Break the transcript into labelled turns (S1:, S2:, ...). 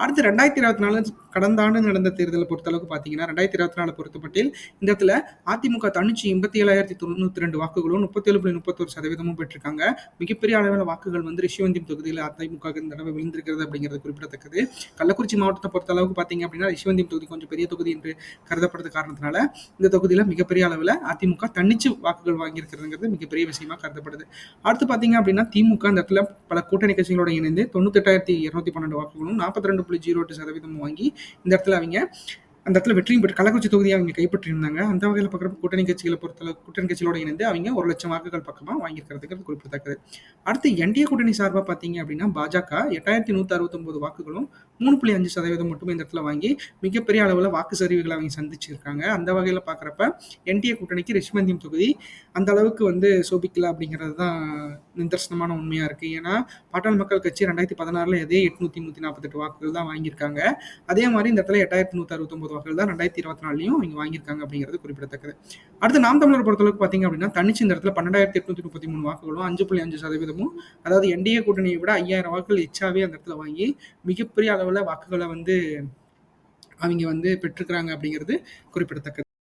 S1: அடுத்து ரெண்டாயிரத்தி இருபத்தி நாலு கடந்த ஆண்டு நடந்த தேர்தலை பொறுத்தளவுக்கு பார்த்தீங்கன்னா ரெண்டாயிரத்தி இருபத்தி நாலு பொறுத்தப்பட்டில் இந்த இடத்துல அதிமுக தனிச்சு எண்பத்தி ஏழாயிரத்தி தொண்ணூற்றி ரெண்டு வாக்குகளும் முப்பத்தேழு புள்ளி முப்பத்தொரு சதவீதமும் பெற்றிருக்காங்க. மிகப்பெரிய அளவில் வாக்குகள் வந்து ரிஷிவந்தியம் தொகுதியில் அதிமுக இந்த தடவை விழுந்திருக்கிறது அப்படிங்கிறது குறிப்பிடத்தக்கது. கள்ளக்குறிச்சி மாவட்டத்தை பொறுத்த அளவுக்கு பார்த்தீங்க அப்படின்னா ரிஷிவந்தியம் தொகுதி கொஞ்சம் பெரிய தொகுதி என்று கருதப்படுறது காரணத்தினால இந்த தொகுதியில் மிகப்பெரிய அளவில் அதிமுக தனிச்சு வாக்குகள் வாங்கியிருக்கிறதுங்கிறது மிகப்பெரிய விஷயமா கருதப்படுது. அடுத்து பார்த்தீங்க அப்படின்னா திமுக அந்த இடத்துல பல கூட்டணி கட்சிகளோட இணைந்து தொண்ணூத்தெட்டாயிரத்தி இருநூத்தி பன்னெண்டு வாக்குகளும் நாற்பத்தி ரெண்டு புள்ளி ஜீரோ எட்டு சதவீதமும் வாங்கி இந்த இடத்துல அவங்க. அந்த இடத்துல வெற்றியும் பெற்று கள்ளக்குறிச்சி தொகுதியை அவங்க கைப்பற்றியிருந்தாங்க. அந்த வகையில் பார்க்குறப்ப கூட்டணி கட்சிகளை பொறுத்தளவு கூட்டணி கட்சிகளோடு இணைந்து அவங்க ஒரு லட்சம் வாக்குகள் பக்கமாக வாங்கியிருக்கிறதுக்கு குறிப்பிடத்தக்கது. அடுத்து என்டிஏ கூட்டணி சார்பாக பார்த்தீங்க அப்படின்னா பாஜக எட்டாயிரத்தி நூற்றி அறுபத்தொம்போது வாக்குகளும் மூணு புள்ளி அஞ்சு சதவீதம் மட்டுமே இந்த இடத்துல வாங்கி மிகப்பெரிய அளவில் வாக்கு சரிவுகளை அவங்க சந்திச்சிருக்காங்க. அந்த வகையில் பார்க்குறப்ப என்டிஏ கூட்டணிக்கு ரிஷ்மந்தியம் தொகுதி அந்த அளவுக்கு வந்து சோபிக்கல அப்படிங்கிறது தான் நிதர்சனமான உண்மையாக இருக்குது ஏன்னா பாட்டாள் மக்கள் கட்சி ரெண்டாயிரத்தி பதினாறில் எதே எட்நூற்றி நூற்றி நாற்பத்தெட்டு வாக்குகள் தான் வாங்கியிருக்காங்க. அதே மாதிரி இந்த இடத்துல எட்டாயிரத்தி நூற்றி அறுபத்தொம்போது வாக்குகள் தான் ரெண்டாயிரத்தி இருபத்தி நாலுலையும் இங்கே வாங்கியிருக்காங்க அப்படிங்கிறது குறிப்பிடத்தக்கது. அடுத்து நாம் தமிழர் பொறுத்தளவுக்கு பார்த்தீங்க அப்படின்னா தனிச்சு இந்த இடத்துல பன்னெண்டாயிரத்தி எட்நூத்தி முப்பத்தி மூணு வாக்குகளும் அஞ்சு புள்ளி அஞ்சு சதவீதமும் அதாவது என்டிஏ கூட்டணியை விட ஐயாயிரம் வாக்குகள் எச்சாவே அந்த இடத்துல வாங்கி மிகப்பெரிய அளவில் வாக்குகளை வந்து அவங்க வந்து பெற்றுக்கிறாங்க அப்படிங்கிறது குறிப்பிடத்தக்கது.